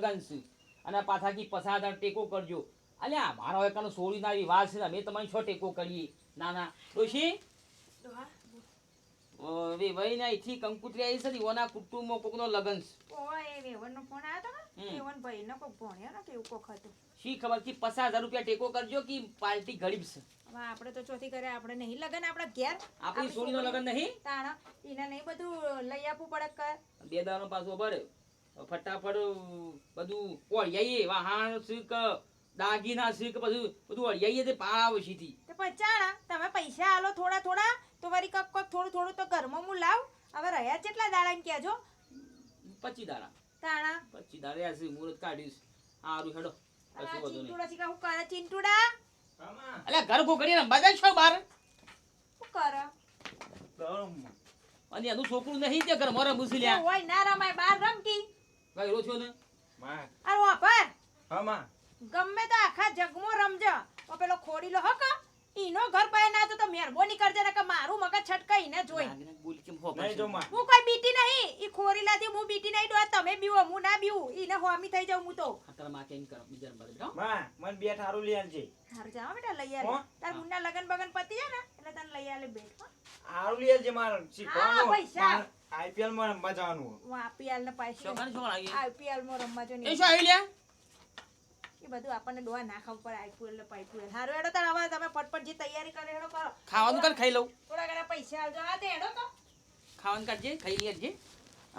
લગન છે અને પાછાથી પસાર હજાર ટેકો કરજો. અલ્યા મારો એકાનો સોળી ના રિવાજ છે અમે તમારી છો ટેકો કરીએ. ના ના. ડોશી? ડોહા વહી ના અહીંથી કંકુતરી આવી છે ને ઓના કુટુંબમાં કોકનો લગન છે. ઓય એ ફોન આવ્યો તો હમ. ને? વેવણ ભાઈનો કોક ભણ્યો ને કે કોક હતું. શી ખબર કે પચાસ રૂપિયા ટેકો કરજો કે પાર્ટી ગરીબ છે? હવે આપણે તો ચોથી કરે આપણે નહીં લગન આપણા ઘેર. આપણી સોળીનો લગન નહીં? તાણ એને નહીં બધું લઈ આપવું પડે કર બે દાનો પાછો ભરે ફટાફટ બધું ઓળિયાઈએ વાહણ શીખ દાગીના શીખ બધું બધું ઓળિયાઈએ તે પાળાવો સીધી. તો પચાણા તમે પૈસા આલો થોડા થોડા તો વળી કક કક થોડું થોડું તો ઘરમાં હું લાવ. હવે રહ્યા કેટલા દાડા કહેજો? પચી દાડા. તાણા. પચી દાડા છે મુહૂર્ત કાઢીશ. હારું હેડો. ચિંટુડા શીખા હું કરે ચિંટુડા? અલ્યા ઘર ગોગડી રમવા જાય છો બાર? શું કરે? અને એનું છોકરું નહીં તે ઘર મોરે મુસલ્યા હોય ના રમાય બાર રમકી ગયરો છો ને? અરે વાપર હા ગમે તો આખા જગમો રમજો. ઓ પેલો ખોડીલો હક ઈનો ઘર પાય ના તો તો મહેરબાની કરજે ને કે મારું મગજ છટકાઈ ને જોઈ હો નહીં જો માં હું કોઈ બીટી નહીં. ઈ ખોરીલાથી હું બીટી નહીં ડોહા. તમે બીવો હું ના બીવું. ઈને હોમી થઈ જાઉં હું તો. ખાતરમાં કેમ કરો બીજા મારે બેઠો માં મન બે થારું લઈ આલજે હારું જાવ બેટા લઈ આલે. તાર મુન્ના લગન બગન પતી જાય ને એટલે તને લઈ આલે બેઠ હો. હારું લઈ જે મારે શીખવાનું પૈસા. આઈપીએલમાં રમવા જવાનું હું આઈપીએલ ને પાછી છોકરા છોકરા આઈપીએલમાં રમવા જો એ શું આવી લ્યા? એ બધું આપણને ડોહા ના ખાવું આઈપીએલ ને પાઈપીએલ. હારું હેડો તાર હવે તમે પટપટ જે તૈયારી કરે હેડો કરો ખાવાનું કર ખાઈ લઉં. થોડા ઘણા પૈસા આલજો આ તે હેડો તો. ખાવાનું કરજે ખાઈ લેજે.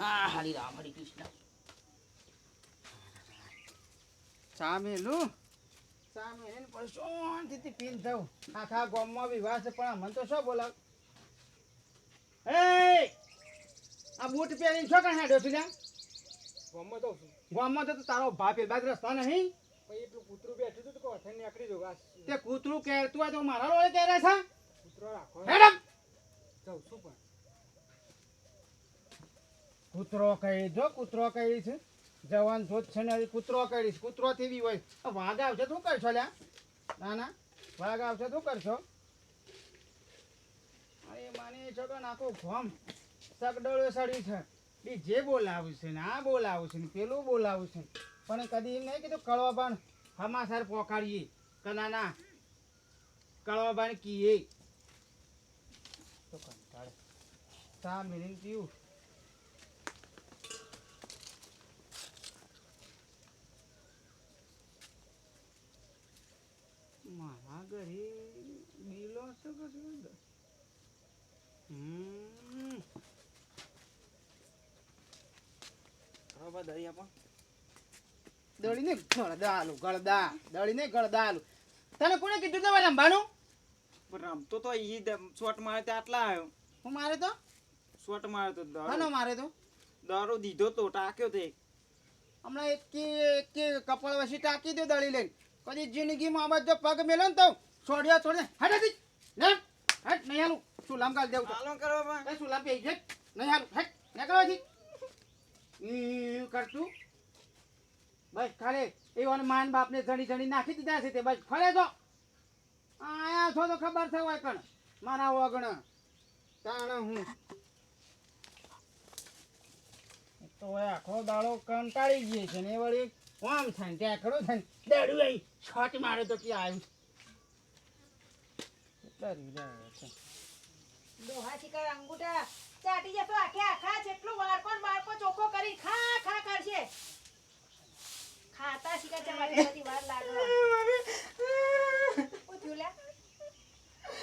હા હરી રામ હરી કૃષ્ણ ચા મેલું ચા મેલીને પછી શાંતિથી પીને જાઉં આખા ગામમાં વિવાહ છે પણ મને તો શું બોલાવ? એ આ બૂટ પહેરીને છો કાં હેડ્યો છું ગામમાં તો ગામમાં તો તારો એ બાદ રસ્તા નહીં? એટલું કૂતરું બેઠું હતું તો થઈને નીકળી આ તે કૂતરું કેરતું હોય તો મારા રોડે કેરે છે? કૂતરો રાખો હેડમ જાઉં છું પણ. કૂતરો કહી જો કૂતરો કહી છે. જવાન જોત છે ને કૂતરો કહીશ કૂતરો બી હોય. વાઘ આવશે શું કરશો લ્યા? ના ના. વાઘ આવશે શું કરશો? માની છો તો નાખો ઘોમ સગડોળો સડી છે. બી જે બોલાવું છે ને, આ બોલાવું છે ને, પેલું બોલાવું છે પણ કદી એમ નહીં કીધું કળવાબાન હમાસર પોકાડીએ. કે ના કળવા કળવાબાન કીએ. તો કંટાળે. સા મિલિંગ પીવું મારા ઘરે બિલો શું કશું હમ બરાબર દરિયા પણ દળીને ગળદાલું ગળદા દળીને ગળદાલું. તને કોને કીધું તમારે રમવાનું? રમતો તો ઈ શોટ મારે તે આટલા આવ્યો. હું મારે તો? શોટ મારે તો દારૂ મારે તો? દારૂ દીધો તો ટાક્યો તે હમણાં એક એકી કપાળ વસી ટાંકી દો દળી લઈને. કદી જિંદગીમાં આમાં જો પગ મેલો ને તો છોડ્યા છોડે. હટ હતી ને હટ નહીં હાલું. શું લામ કાલ દેવું હાલો કરવા કઈ શું પે છે? નહીં હાલું. હટ નીકળો કરતું બસ ખાલે એવાને માન બાપને જણી જણી નાખી દીધા છે તે બસ ફરે તો. આયા છો તો ખબર છે હોય પણ મારા વગણ તાણ હું. તો આખો દાડો કંટાળી ગયો છે ને વળી કોમ થાય ત્યાં ખરો થાય દડું આવી છોટ મારે તો ક્યાં આવ્યું કેટલા જાય છે ડોહા શિકાર અંગૂઠા. ચાટી જતો આખે આખા જેટલું વાળકો બાળકો ચોખ્ખો કરી ખા ખા કરશે. ખાતા શિકાર જમાતી બધી વાર લાગે. પૂછ્યું લે?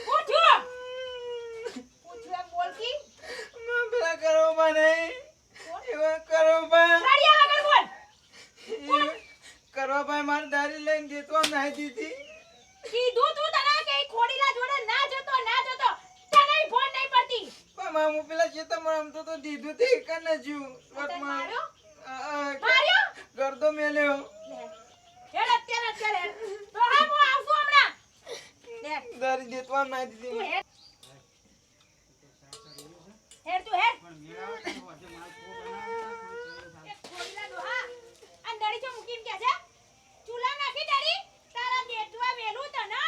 પૂછ્યું? પૂછ્યું એમ બોલ કી? માં કરો પણ નહીં એવા કરો બોલ કરવા ભાઈ મારે દારી લઈને દેતો નાઈ દીધી. કીધું તું તને કે ખોડીલા જોડે ના જતો ના જતો તને ફોન નહીં પડતી પણ માં હું પેલા ખેતરમાં આમ તો દીધું તે કને જ્યું માં માર્યો? ગરદો મેલ્યો. હેડ અત્યારે અત્યારે. હેડ. તો હા હું આવશું હમણાં. દારી દેતો નાઈ તું દીધી હેડ. હેડ તું હેડ ખોડીલા ડોહા આ દડી જો મૂકીને કે છે ચૂલા નાખી દડી તારા દેટવા મેલું તને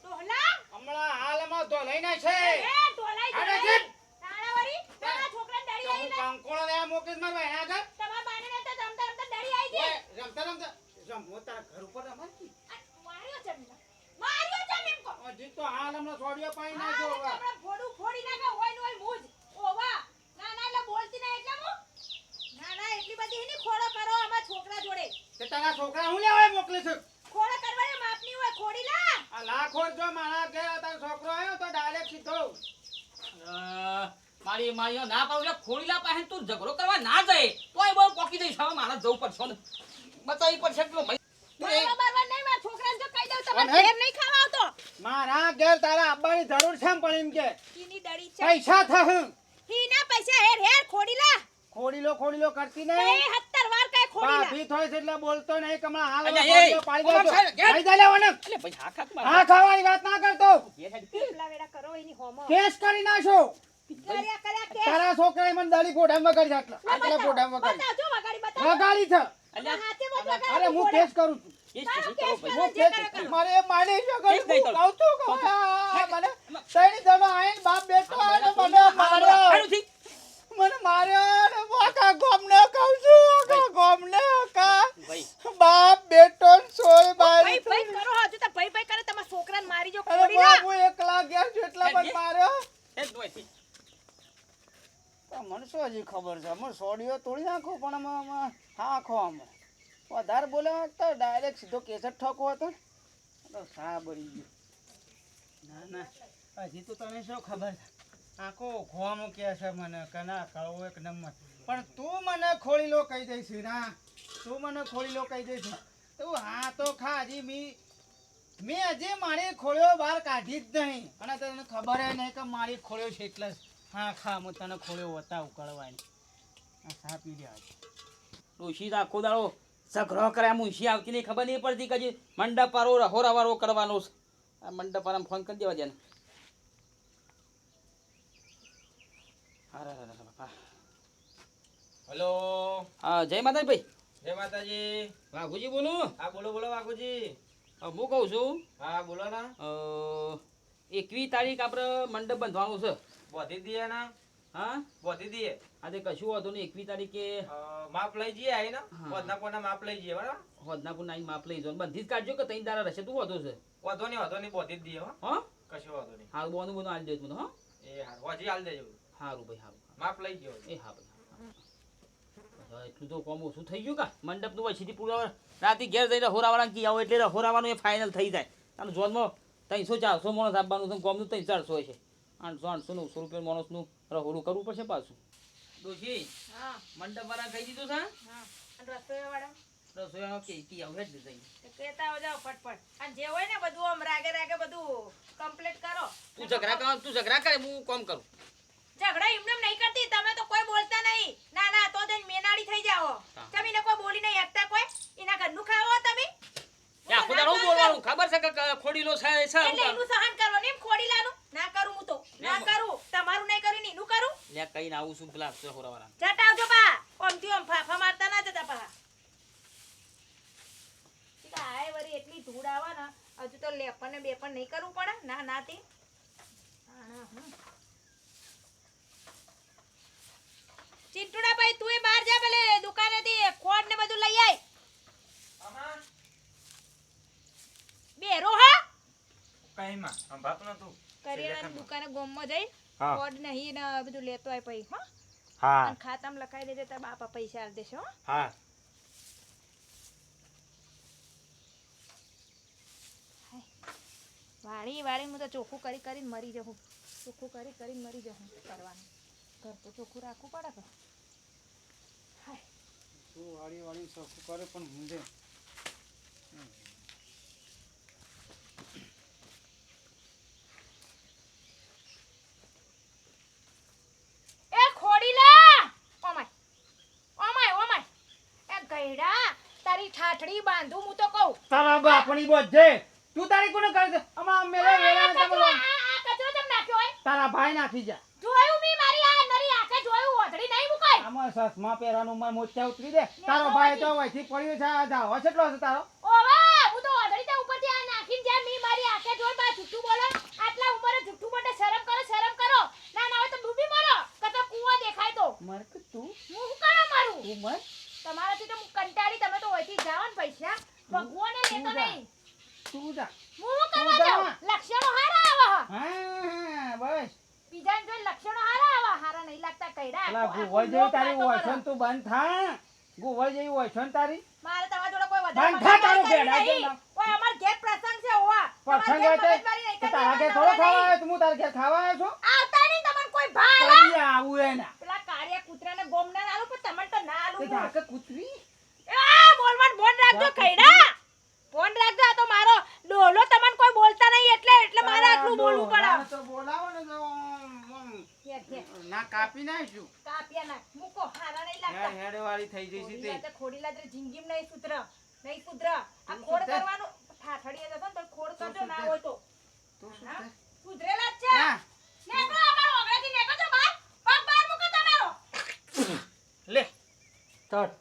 ડોહલા હમણાં હાલમાં તો લઈને છે એ ડોલાઈ આને જવાય. છે. તારા વળી તારા છોકરાને દડી તો આવી હું કંકોળો લેવા મોકલીશ મારા ભાઈ આગળ તમારા બાને ને તો રમતા રમતા દડી આવી ગઈ ઓય, રમતા હમણાં સોડિયો પાઈ હા, નાખ્યો એટલે હવે. આપણે ફોડું ફોડી નાખે હોય ને હોય મુજ. ઓવા. ના, ના, એટલે બોલતી નહીં એટલે હું. ના, ના, એટલી બધી એની ખોડો કરો અમારા છોકરા જોડે. તે તારા છોકરા હું લેવા મોકલે છે? ખોડો કરવાની માપની હોય, ખોડી લા. આ લાખો જો મારા કે તારો છોકરો આવ્યો તો ડાયરેક્ટ સીધો. મારી મારી ના પાવલે ખોડીલા પાસે તું ઝઘડો કરવા ના જાય. તોય બહુ પોકી જઈશ. હવે મારા જવું પડશે ને. બતાવી પડશે મારા ઘેર તારા આવવાની જરૂર છે પણ એમ કે. પૈસા થયું ઈના પૈસા હેર હેર ખોડી લા. ખોડીલો ખોડીલો કરતી નહીં. ભાભી થોય છે એટલે બોલતો નહીં કે હાલ અલ્યા, સોડિયો પાડી ઓમર દેજો. સાહેબ, ઘેર. લઈ જા લે ઓને. એટલે ભાઈ હા ખાક હા ખાવાની વાત ના કરતો. પેપલા વેડા કરો એની હોમો. કેસ કરી નાખો કર્યા કર્યા કે. તારા છોકરાએ મને દાઢી ફોડામ વગર આટલા. આટલા ફોડામ વગાડી વગાડી છે. અલ્યા, હાથે બધું વગાડો, અરે હું કેસ કરું છું. એ શું કરો. મારે છે. કહું. છું મને ત્રણ જણો આઈને બાપ બેટો આને મને માર્યો. મને માર્યો ને હું આખા ગામને કહું છું. આખા કા બાપ બેટો સોય ભાઈ ભાઈ કરો હજુ તો ભાઈ ભાઈ કરે તમારા છોકરાને મારી જો કોડી ના. બાપુ એકલા ગયા છે એટલા પણ માર્યો? એ જ મને શું હજી ખબર છે? મને સોડિયો તોડી નાખો પણ અમે અમે હા ખો આમાં. વધારે બોલે તો ડાયરેક્ટ સીધો કેસર ઠોકો હતો તો સા બળી ગયો. ના ના. હજી તો તને શું ખબર? છે આખો ખોવામાં કે છે મને કે ના કળવો એક નંબર. પણ તું મને ખોળી લો કહી દઈશ ના તું મને ખોળી લો કહી દઈશ. તું હા તો ખા હજી મી. મેં હજી મારી ખોળ્યો બહાર કાઢી જ નહીં. અને તને ખબર ય નહીં કે મારી ખોળ્યો છે એટલે હા ખા હું તને ખોળ્યો હતા ઉકળવાની. સા પી છે ડોશી આખો દાડો. ઝઘડો કરે મુંશી આવતી નહીં ખબર નહીં પડતી કે મંડપ મંડપ વાળો રહોરાવાળો કરવાનો આ મંડપ વાળાને ફોન કરી દેવા દે ને અરે, બાપા. હલો. હા જય માતાજી ભાઈ. જય માતાજી. વાઘુજી બોલું. હા બોલો બોલો વાઘુજી. હું કહું છું. હા બોલો ના. એકવીસ તારીખ આપણે મંડપ બંધવાનું છે. બોધી દીએ ના. હા? બોધી દીએ. આજે કશું વાંધો નહીં એકવીસ તારીખે માપ લઈ જઈએ આઈ ને. હા. માપ લઈ જઈએ બરાબર? હોદનાપુર નાઈ માપ લઈ જાઓ બધી જ કાઢજો કે તઈ દારા રહેશે તું વાંધો છે? વાંધો નહીં વાંધો નહીં બોધી જ દઈએ હા. કશું વાંધો નહીં. હારું બોનું બોનું હાલ દેજો મને હા. એ હારું હજી હાલ દેજો. સારું ભાઈ સારું માપ લઈ ગયો એ હા ભાઈ એટલું તો કોમ ઓછું થઈ ગયું કા? મંડપનું સીધી પૂરા રાતે ઘેર જઈને હોરાવાળા કી આવો એટલે હોરાવાનું એ ફાઇનલ થઈ જાય. અને જોનમાં ત્રણસો ચારસો માણસ આપવાનું છે કોમનું ત્રણ ચારસો હોય છે. આઠસો આઠસો નવસો રૂપિયા માણસનું રહોડું કરવું પડશે પાછું. ડોશી હા. મંડપ વાળા કહી દીધું છે હા? રસોઈ રસોઈયાનો કે કી આવે જ તો કહેતા જાઓ ફટફટ. અને જે હોય ને બધું આમ રાગે રાગે બધું કમ્પ્લીટ કરો. તું ઝઘડા કર તું ઝઘડા કરે હું કોમ કરું. ઝઘડા એમને એમ નહીં કરતી તમે કોઈ બોલતા નહીં. ના ના તો જઈને મેનાડી થઈ જાઓ. તમે એને કોઈ બોલી નહીં શકતા કોઈ? એના ઘરનું ખાવો તમે? આખો દાડો હું બોલવાનું? ખબર છે કે ખોડીલો છે છે એટલે એનું સહન કરો ને ખોડીલાનું ના કરું હું તો. ના કરું. તમારું નહીં કરી નીનું કરું? લે કઈ આવું છું પેલા હોરાવાળા જટ આવજો બા. ઓમથી ઓમ ફાફા મારતા ના જતા પા આય વરી એટલી ધૂળ આવે ને હજુ તો લેપન ને બેપન નહીં કરવું પડે. ના ના તે. આણા હમ. ચિંટુડા ભાઈ તું બહાર જા પેલે દુકાનેથી ખોડ ને બધું લઈ આય બેરો હા કઈ માં સંભાત નતું કરિયાણાની દુકાને ગોમમાં જઈ કોડ નહીં ને બધું લેતો આય પછી હો. હા. અને ખાતામાં લખાઈ દેજે તાર બાપા પૈસા આલ દેશે હો. હા. વાળી વાળી હું તો ચોખ્ખું કરી કરીને મરી જવું ચોખ્ખું કરી કરીને મરી જવું કરવાનું. ઘર તો ચોખ્ખું રાખવું પડે કે હાય. તું વાળી વાળી ચોખ્ખું કરે પણ ઊંધે એ ખોડીલા ઓમાય ઓમાય ઓમાય એ ગઈડા તારી બાંધું હું તો કહું. તારા બાપની બોજે તું તારી કોને કરી અમાર મેલે વેલા આ કચરો તમ નાખ્યો હોય? તારા ભાઈ નાખી જા. જોયું મી મારી આ નરી આખે જોયું ઓઢડી નહીં મુકાય. આમાં સસમા પહેરવાનું માર મોચા ઉતરી દે. તારો ભાઈ તો વહીથી પડ્યો છે આ જાવ કેટલો છે તારો ઓવા હું તો ઓઢડી તે ઉપરથી આ નાખીને જ્યાં મી મારી આંખે જોઈ બા જુઠ્ઠું બોલો આટલા ઉંમરે જુઠ્ઠું બોલે શરમ કરો શરમ કરો ના ના હવે તો ડૂબી મરો કે તો કૂવો દેખાય તો મર કે તું હું શું કરો મારું તું મર તમારાથી તો હું કંટાળી તમે તો હોયથી જાઓ ને પૈસા ભગવાને લેતો તું જા. નહીં તું જા હું શું તું કરવા જા. જાઉં લક્ષણો હારા આવે હ હા બસ બીજાને જોઈને લક્ષણો હારા આવા હારા નહીં લાગતા કઈડા પેલા આખું- ગુવળ જેવી તારી ઓછન તું બંધ થા. ગુવળ જેવી ઓછન તારી. મારે તમારા જોડે કોઈ વધારે બંધ થા તારું ભેડા નહીં. ઓય, અમાર ઘેર પ્રસંગ છે ઓવા. પ્રસંગ હોય તે તારા ઘેર થોડો ખાવા આવ્યો તું તારા ઘેર ખાવા આવ્યો છો? આવતા નહીં તમને કોઈ ભાવ? આવું એના પેલા કાર્ય કૂતરાને ગોમ ના આલું પણ તમને તો ના આલું તે હું. કૂતરી? આ, બોલવાન બોન રાખજો કઈડા ફોન રાખજો આ તો મારો ડોલો તમને કોઈ બોલતા નહીં એટલે એટલે મારે આટલું બોલવું પડે તો બોલાવો ને આમ, ઘેર, ઘેર. ના કાપી નાખશું કાપિયા નાખ. મૂકો, હારા નહીં લાગતા. હેડ વાળી થઈ જઈશ તે ખોડી લાગે, જિંગીમ નહીં સુધરે. નહીં સુધરે. આ ખોડ સુધરે. કરવાનું ઠાઠડીએ જશો તો ખોડ કરજો, ના હોય તો. તું? થાય? સુધરેલા જ છે. નેકળો, અમારા ઓગળેથી નેકળો છો બહાર. પગ બાર મૂકો તમારો. લે તટ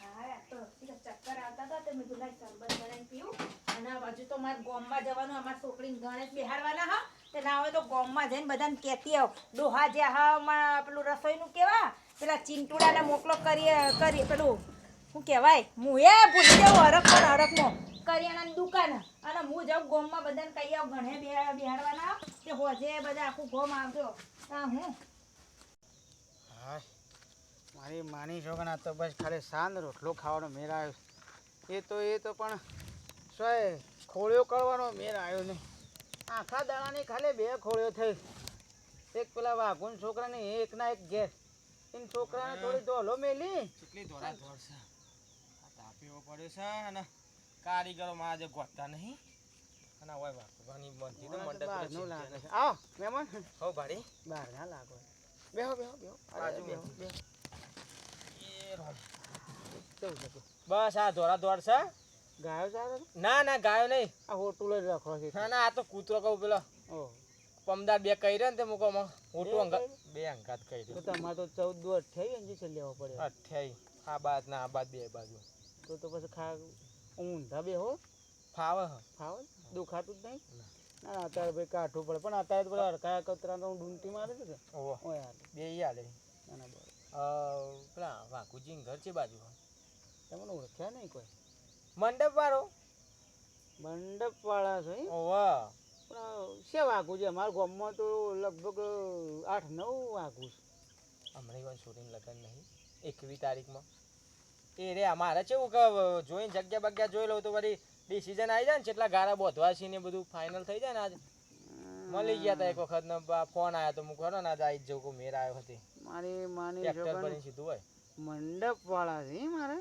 હા, તો ચક્કર આવતા હતા તે મેં લાય શરબત બનાવીને પીવું. અને આ બાજુ તો મારે ગોમમાં જવાનું અમારી છોકરીને ગણેશ બિહારવાના હા તે ના હોય તો ગોમમાં જઈને બધાને કહેતી આવ. ડોહા જે હામાં પેલું રસોઈનું કેવા? પેલા ચિંટુડાને મોકલો, કરીએ કરી પેલું, શું કહેવાય? હું એ ભૂલી જાઉં હરખ પણ હરખનો. કરિયાણાની દુકાન. અને હું જાઉં ગોમમાં બધાને કહી આવું, ઘણે બેહાડવાના કે હોજે બધા આખું ગોમ આવજો. હા? હું, મારી માની છોકરા તો બસ ખાલી સાંજ રોટલો ખાવાનો મેળ આવ્યો. એ તો એ તો પણ સોય, ખોળ્યો કરવાનો મેળ આવ્યો નહીં. આખા દાણાની ખાલી બે ખોળ્યો થઈ. એક પેલા વાઘુન છોકરાને એક ના એક ઘેર. એન છોકરાને થોડી ધોલો મેલી. કેટલી ધોળા ધોળ છે આ તાપીઓ પડ્યો છે અને કારીગરો માં આજે ગોતતા નહીં. અને હોય વાગવાની બનતી તો મંડપ લાગે છે. આવો મહેમાન. હો ભાડી. બહાર ના લાગો. બેહો બેહો બેહો. બાજુ બેહો બેહો. બસ આ ધોળા ધોળ છે. ગાયો સારો ના ના ગાયો નહીં. આ હોટુલ જ રાખો છે ના ના આ તો કૂતરો કહું પેલો. પમદાર બે કહી રહ્યા ને તે મૂકો મોટું બે અંગત કહી તો તમારે તો ચૌદ દુ અઠ્યાવીસ ઇન્જેક્શન લેવો પડે. અઠ્યાવીસ આ બાદ ના આ બાદ બે બાજુ. તો તો પછી ખા ઊંધા બે હો. ફાવે ફાવે દુખાતું જ નહીં? ના. ના અત્યારે ભાઈ કાઠું પડે. પણ અત્યારે તો પેલા હરકાયા કતરા તો ડૂંટી મારે છે કે ઓહો. બે હાલે. ના ના પેલા વાંકુજી ઘર છે બાજુ? તમને ઓળખ્યા નહીં કોઈ? મંડપ વાળો મંડપ વાળા છે? ઓવા પણ શે વાઘું છે? અમારા ગામમાં તો લગભગ આઠ નવ વાઘું છે. હમણાં પણ શૂટિંગ લગન નહીં. એકવી તારીખમાં. એ રે અમારે કેવું કે જોઈને જગ્યા બગ્યા જોઈ લઉં તો પછી ડિસિઝન આવી જાય ને કેટલા ગારા બોધવા છે ને બધું ફાઇનલ થઈ જાય ને આજ. મળી ગયા તા એક વખત ને ફોન આવ્યો તો હું ખરો ને આજે આવી જ જવું મેર આવ્યો હતી મારી માની સીધું હોય. મંડપ વાળા છે મારે.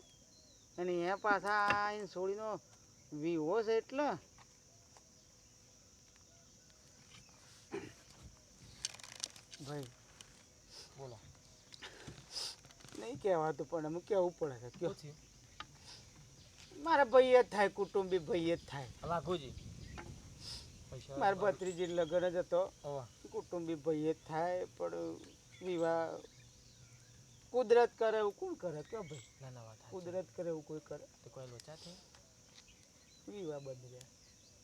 અને એ પાછા આઈને છોડીનો વિવો છે એટલે. ભાઈ બોલો. નહીં કહેવાતું પણ અમુક કહેવું પડે છે. કયો? છે મારા ભાઈ જ થાય કુટુંબી ભાઈ જ થાય. પૈસા મારા ભત્રીજી લગ્ન જ હતો. કુટુંબી ભાઈ જ થાય પણ વિવાહ કુદરત કરે એવું કોણ કરે? કે ભાઈ ના ના વાત કુદરત કરે એવું કોઈ કરે? તો કોઈ લોચા થઈ વાત બંધ રહ્યા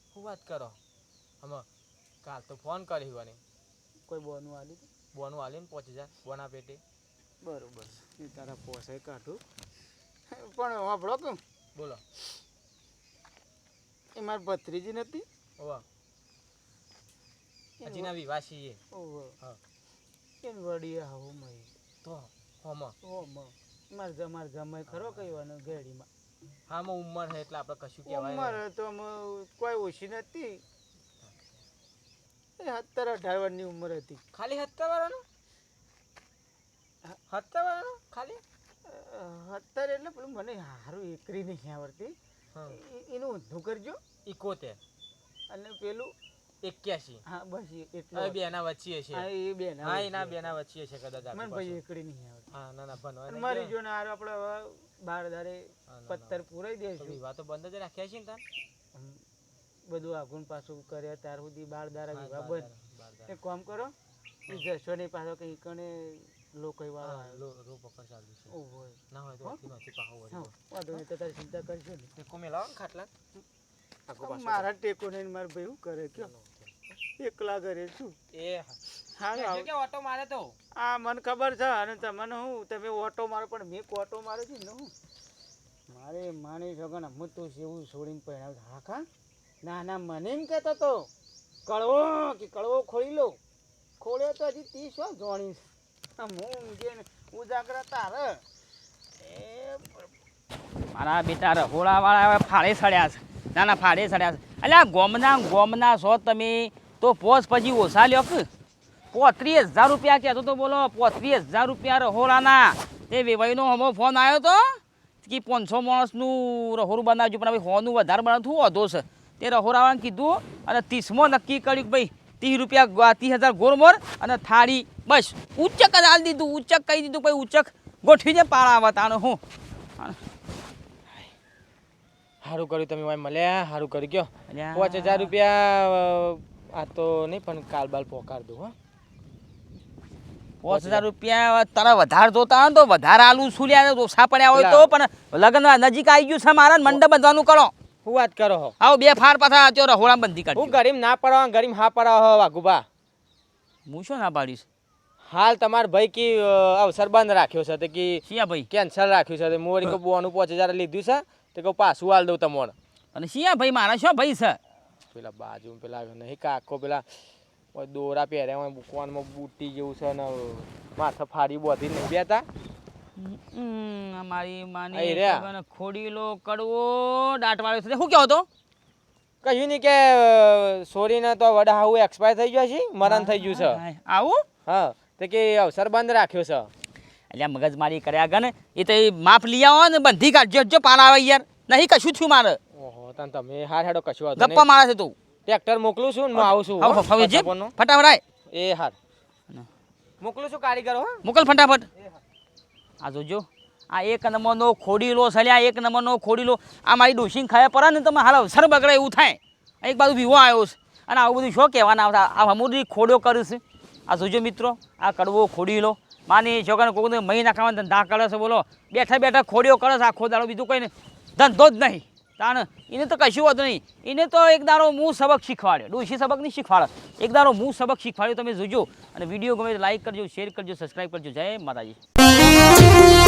શું વાત કરો? આમાં કાલ તો ફોન કરી વાની કોઈ બોનું આલી બોનું બોનું ને પહોંચી જાય બોના પેટે. બરોબર. એ તારા પોસે કાઢું. પણ વાપરો કેમ બોલો. એ મારી ભત્રીજી નથી? ઓવા હજી ના વિવાસી એ ઓહો. હા. કેમ વડી આવું મય. તો હોમાં. ઓ મ જમાર જમાય ખરો કહેવાનો ગેડીમાં હા માં ઉંમર છે એટલે આપણે કશું કહેવાય ઉંમર તો કોઈ ઓછી નથી. એ સત્તર અઢાર વર્ષની ઉંમર હતી. ખાલી સત્તર વાળાનો સત્તર વાળાનો ખાલી? સત્તર એટલે પેલું મને સારું એકરી નહીં આવડતી. એનું ઊંધું કરજો. ઇકોતેર અને પેલું એક્યાસી હા બસ એટલે. હવે બે ના વચ્ચે છે. હા એ બે ના હા. એના બે ના વચ્ચે છે કદાચ મને ભાઈ એકડી નહીં આવડતી હા ના. ના ભણવા મારી જો ના આપણે બાર દારે. પત્તર પૂરાઈ દેશું વાતો બંધ જ રાખ્યા છે ને તાર? બધું આગુન પાછું કર્યા ત્યાર સુધી બાર દારા વિવાહ બંધ. એક કામ કરો જશો નહીં પાછો કંઈ કણે લોકો વાળો હા, આવ્યો લો રો પકડ ચાલુ છે. ઓ હોય ના હોય તો હો? પાહો વળી વાંધો નહીં તો તારી ચિંતા કરશો ને કોમે લાવો ને ખાટલા. મારા ટેકો નહીં ને મારા ભાઈ શું કરે કે એકલા ઘરે છું. એ હા. હા કહેજો આવ- કે ઓટો મારે તો? આ મને ખબર છે અને તમને હું તમે ઓટો મારો પણ મેં ઓટો માર્યો છે ને હું? મારે માની શકો હું તો એવું છોડીને પહેણાવ હા ના ના મને એમ કહેતો તો કળવો કે કળવો ખોલી લો. ખોલ્યો તો હજી તીસ વાર જોણી હું ઊંઘે ને ઉજાગરા તારે. એ મારા બેટા રહોડાવાળા ફાળે સડ્યા છે. ના ના ફાડે સડ્યા અલ્યા ગોમના ગોમના છો તમે, તો પોસ પછી ઓછા લ્યો કે. પોત્રીસ હજાર રૂપિયા કહેતો તો બોલો, પોત્રીસ હજાર રૂપિયા રહોરાના એ વેવાઈનો હમો ફોન આવ્યો તો, કે પાંચસો માણસનું રહોરું બનાવજો, પણ હવે હોનું વધારે બનાવતું વધો છે? તે રહોડાવાળાને કીધું, અને ત્રીસમો નક્કી કર્યું કે ભાઈ, ત્રીસ રૂપિયા ત્રીસ હજાર ગોરમોર અને થાળી, બસ. ઉચ્ચક જ હાલ દીધું, ઉચ્ચક કહી દીધું ભાઈ ઉચ્ચક ગોઠવીને પાળા આવે હું. સારું કર્યું તમે મને મળ્યા સારું કરી ગયો પાંચ હજાર રૂપિયા આ તો નહીં પણ કાલ બાલ પોકાર દઉં હા. પાંચ હજાર રૂપિયા તારા વધારે જોતા હોય ને તો વધારે આલુ સુલ્યા ઓછા પડ્યા હોય તો પણ લગ્ન નજીક આવી ગયું છે મારા મંડપ બંધવાનું કરો. હું વાત કરો હો. આવો બે ફાર પાછા અત્યો રહોળા બંધી હું ગરીબ ના પડવા ગરીબ હા પડવા હો વાઘુબા હું શું ના પાડીશ હાલ તમાર ભાઈ કી અવસર બંધ રાખ્યો છે તે કી ભાઈ? કેન્સલ રાખ્યું છે મોરી હું. વળી પાંચ હજાર લીધું છે. તે કહું પાછું હાલ દઉં તમને. અને શિયા ભાઈ મારા શું ભાઈ છે? પેલા બાજુ પેલા નહીં કાકો પેલા દોરા પહેર્યા હોય બુકવાનમાં બુટી જેવું છે ને માથા ફાડી બોધી નહીં બેતા મારી માની ખોડીલો કડવો દાંટ વાળ્યો છે. શું કહો તો? કહ્યું નહીં કે સોરીને તો વડા હાવું એક્સપાયર થઈ ગયો છે મરણ થઈ ગયું છે. આવું હા તે કે અવસર બંધ રાખ્યો છે. એટલે મગજમારી કર્યા ગને એ તો માપ લઈ આવો ને બંધી કાઢજો જો પાન આવે યાર. નહીં કશું થયું મારે. ઓહો તને તમે હાર હેડો કશું વાંધો ગપ્પા મારે છે તું. ટ્રેક્ટર મોકલું છું ને હું આવું છું હાવ હવે જે ફટાફટ આય એ હાર. મોકલું છું કારીગરો હો. મોકલ ફટાફટ. આ જોજો. આ એક નંબરનો ખોડીલો સલ્યા એક નંબરનો ખોડીલો. આ મારી ડોશીને ખાયા પડે ને તમે હાલ અવસર બગડે એવું થાય. એક બાજુ વિવો આવ્યો છે. અને આવું બધું શું કહેવાના આવતા? આ હમુદી ખોડો કરીશ આ જોજો મિત્રો આ કડવો ખોડીલો. માની છોકરાને કોઈને મહી નાખવાના ધંધા કરે છે, બોલો. બેઠા બેઠા ખોડીઓ કરે છે, આખો દાડો, બીજું કંઈ ધંધો જ નહીં. તાણ, એને તો કશું હોતું નહીં. એને તો એક દારો હું સબક શીખવાડ્યો ડોશી સબક નહીં શીખવાડે. એક દારો હું સબક શીખવાડ્યો, તમે જોજો. અને વીડિયો ગમે લાઈક કરજો શેર કરજો સબસ્ક્રાઈબ કરજો. જય માતાજી.